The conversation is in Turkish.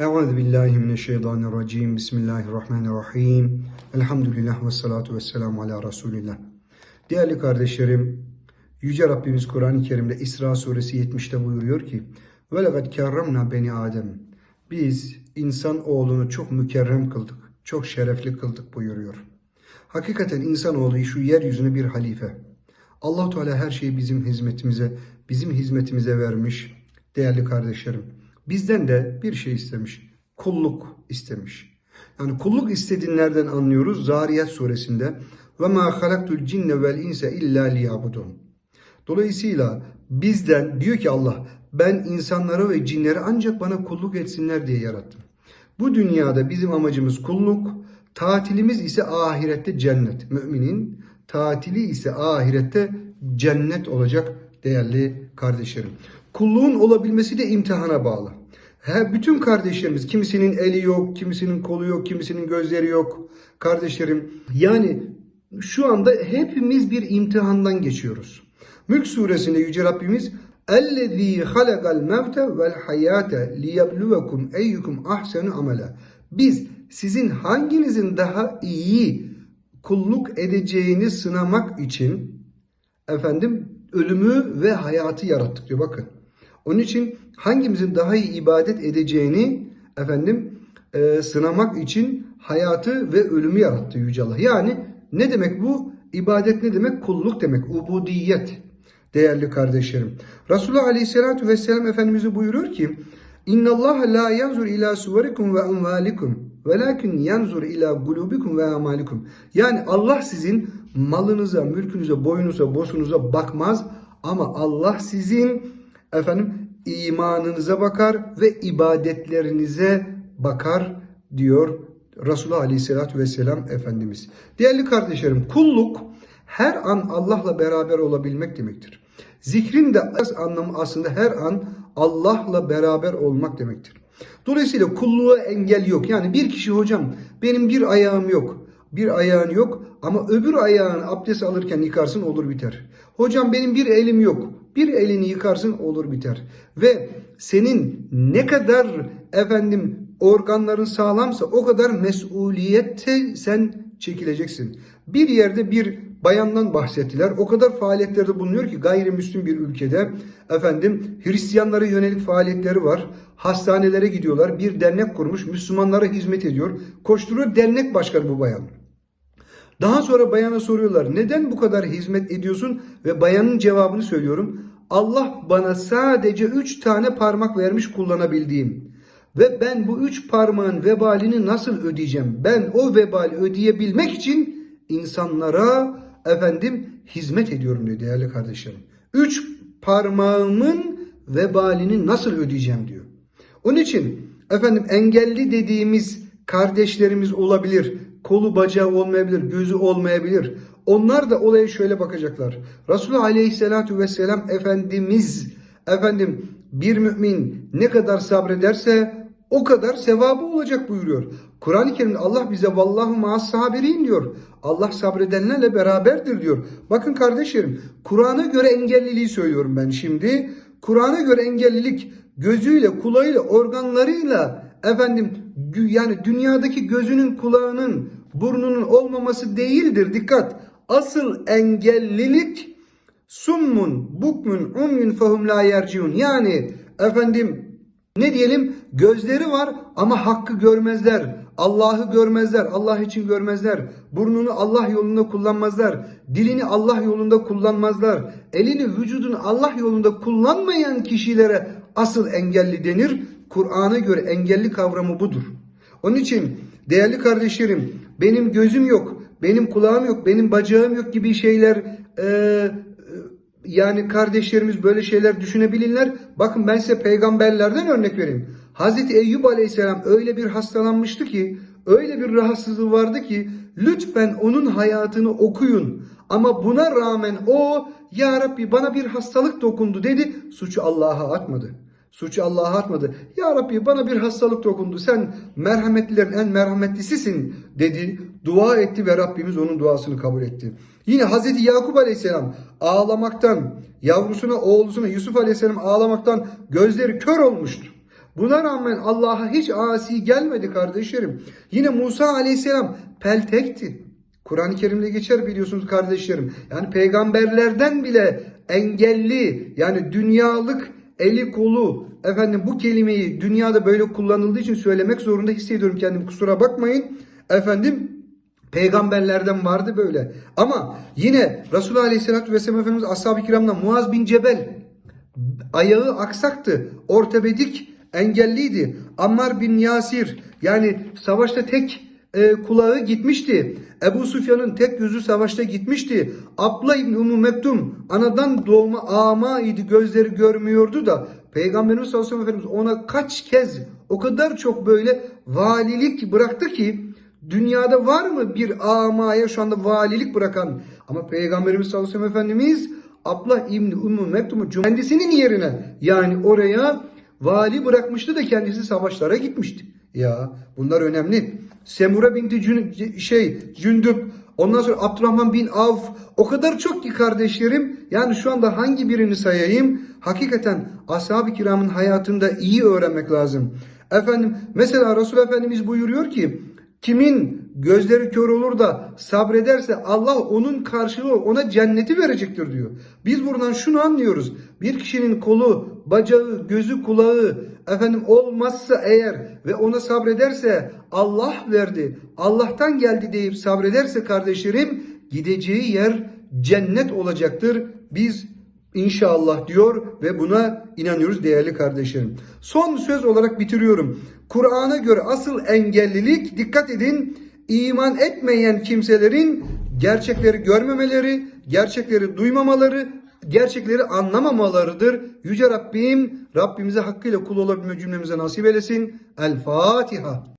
Euzu billahi mineşşeytanirracim. Bismillahirrahmanirrahim. Elhamdülillah ve salatu ve selamu ala Resulillah. Değerli kardeşlerim, Yüce Rabbimiz Kur'an-ı Kerim'de İsra suresi 70'te buyuruyor ki ve lekad kerramna beni Adem. Biz insan oğlunu çok mükerrem kıldık, çok şerefli kıldık buyuruyor. Hakikaten insanoğlu şu yeryüzüne bir halife. allah Teala her şeyi bizim hizmetimize, bizim hizmetimize vermiş değerli kardeşlerim. Bizden de bir şey istemiş. Kulluk istemiş. Yani kulluk istediğinlerden anlıyoruz Zariyat suresinde. Ve ma halaktul cinne vel insa illa liyabudun. Dolayısıyla bizden diyor ki Allah ben insanları ve cinleri ancak bana kulluk etsinler diye yarattım. Bu dünyada bizim amacımız kulluk, tatilimiz ise ahirette cennet. Müminin tatili ise ahirette cennet olacak değerli kardeşlerim Kulluğun olabilmesi de imtihana bağlı. He, bütün kardeşlerimiz kimisinin eli yok, kimisinin kolu yok, kimisinin gözleri yok. Kardeşlerim yani şu anda hepimiz bir imtihandan geçiyoruz. Mülk suresinde Yüce Rabbimiz اَلَّذ۪ي خَلَقَ الْمَوْتَ وَالْحَيَاةَ لِيَبْلُوَكُمْ اَيُّكُمْ اَحْسَنُ عَمَلًا Biz sizin hanginizin daha iyi kulluk edeceğini sınamak için efendim ölümü ve hayatı yarattık diyor bakın. Onun için hangimizin daha iyi ibadet edeceğini efendim e, sınamak için hayatı ve ölümü yarattı Yüce Allah. Yani ne demek bu? İbadet ne demek? Kulluk demek. Ubudiyet. Değerli kardeşlerim. Resulullah Aleyhisselatü Vesselam Efendimiz'i buyuruyor ki İnna Allah la yanzur ila suverikum ve amvalikum velakin yanzur ila gulubikum ve amalikum. Yani Allah sizin malınıza, mülkünüze, boyunuza, bosunuza bakmaz ama Allah sizin efendim imanınıza bakar ve ibadetlerinize bakar diyor Resulullah Aleyhisselatü Vesselam Efendimiz. Değerli kardeşlerim kulluk her an Allah'la beraber olabilmek demektir. Zikrin de anlamı aslında her an Allah'la beraber olmak demektir. Dolayısıyla kulluğa engel yok. Yani bir kişi hocam benim bir ayağım yok. Bir ayağın yok ama öbür ayağın abdest alırken yıkarsın olur biter. Hocam benim bir elim yok. Bir elini yıkarsın olur biter. Ve senin ne kadar efendim organların sağlamsa o kadar mesuliyette sen çekileceksin. Bir yerde bir bayandan bahsettiler. O kadar faaliyetlerde bulunuyor ki gayrimüslim bir ülkede efendim Hristiyanlara yönelik faaliyetleri var. Hastanelere gidiyorlar. Bir dernek kurmuş. Müslümanlara hizmet ediyor. Koşturuyor dernek başkanı bu bayan. Daha sonra bayana soruyorlar. Neden bu kadar hizmet ediyorsun? Ve bayanın cevabını söylüyorum. Allah bana sadece üç tane parmak vermiş kullanabildiğim. Ve ben bu üç parmağın vebalini nasıl ödeyeceğim? Ben o vebali ödeyebilmek için insanlara efendim hizmet ediyorum diyor değerli kardeşlerim. Üç parmağımın vebalini nasıl ödeyeceğim diyor. Onun için efendim engelli dediğimiz kardeşlerimiz olabilir. Kolu bacağı olmayabilir, gözü olmayabilir. Onlar da olaya şöyle bakacaklar. Resulullah Aleyhisselatü Vesselam Efendimiz efendim bir mümin ne kadar sabrederse o kadar sevabı olacak buyuruyor. Kur'an-ı Kerim'de Allah bize vallahu ma'as sabirin diyor. Allah sabredenlerle beraberdir diyor. Bakın kardeşlerim Kur'an'a göre engelliliği söylüyorum ben şimdi. Kur'an'a göre engellilik gözüyle, kulağıyla, organlarıyla efendim yani dünyadaki gözünün, kulağının, burnunun olmaması değildir. Dikkat. Asıl engellilik summun, bukmun, umyun fehum la yerciun. Yani efendim ne diyelim gözleri var ama hakkı görmezler. Allah'ı görmezler. Allah için görmezler. Burnunu Allah yolunda kullanmazlar. Dilini Allah yolunda kullanmazlar. Elini vücudunu Allah yolunda kullanmayan kişilere asıl engelli denir. Kur'an'a göre engelli kavramı budur. Onun için değerli kardeşlerim benim gözüm yok, benim kulağım yok, benim bacağım yok gibi şeyler e, yani kardeşlerimiz böyle şeyler düşünebilirler. Bakın ben size peygamberlerden örnek vereyim. Hazreti Eyüp Aleyhisselam öyle bir hastalanmıştı ki, öyle bir rahatsızlığı vardı ki lütfen onun hayatını okuyun. Ama buna rağmen o ya Rabbi bana bir hastalık dokundu dedi. Suçu Allah'a atmadı. Suçu Allah'a atmadı. Ya Rabbi bana bir hastalık dokundu. Sen merhametlilerin en merhametlisisin dedi. Dua etti ve Rabbimiz onun duasını kabul etti. Yine Hazreti Yakup Aleyhisselam ağlamaktan, yavrusuna, oğlusuna Yusuf Aleyhisselam ağlamaktan gözleri kör olmuştu. Buna rağmen Allah'a hiç asi gelmedi kardeşlerim. Yine Musa aleyhisselam peltekti. Kur'an-ı Kerim'de geçer biliyorsunuz kardeşlerim. Yani peygamberlerden bile engelli yani dünyalık eli kolu efendim bu kelimeyi dünyada böyle kullanıldığı için söylemek zorunda hissediyorum kendimi kusura bakmayın. Efendim Peygamberlerden vardı böyle. Ama yine Resulullah Aleyhisselatü Vesselam Efendimiz Ashab-ı Kiram'dan Muaz bin Cebel ayağı aksaktı, ortopedik, engelliydi. Ammar bin Yasir yani savaşta tek e, kulağı gitmişti. Ebu Sufyan'ın tek gözü savaşta gitmişti. Abla İbni Ummu Mektum anadan doğma ama idi gözleri görmüyordu da Peygamberimiz sallallahu aleyhi ve sellem Efendimiz ona kaç kez o kadar çok böyle valilik bıraktı ki dünyada var mı bir amaya şu anda valilik bırakan ama Peygamberimiz sallallahu aleyhi ve sellem Efendimiz Abla İbni Ummu Mektum'u kendisinin yerine yani oraya vali bırakmıştı da kendisi savaşlara gitmişti. Ya bunlar önemli. Semura binti Cün- şey Cündüp ondan sonra Abdurrahman bin Avf o kadar çok ki kardeşlerim yani şu anda hangi birini sayayım hakikaten ashab-ı kiramın hayatında iyi öğrenmek lazım. Efendim mesela Resul Efendimiz buyuruyor ki Kimin gözleri kör olur da sabrederse Allah onun karşılığı ona cenneti verecektir diyor. Biz buradan şunu anlıyoruz. Bir kişinin kolu, bacağı, gözü, kulağı efendim olmazsa eğer ve ona sabrederse Allah verdi, Allah'tan geldi deyip sabrederse kardeşlerim gideceği yer cennet olacaktır. Biz İnşallah diyor ve buna inanıyoruz değerli kardeşlerim. Son söz olarak bitiriyorum. Kur'an'a göre asıl engellilik dikkat edin iman etmeyen kimselerin gerçekleri görmemeleri, gerçekleri duymamaları, gerçekleri anlamamalarıdır. Yüce Rabbim Rabbimize hakkıyla kul olabilme cümlemize nasip eylesin. El Fatiha.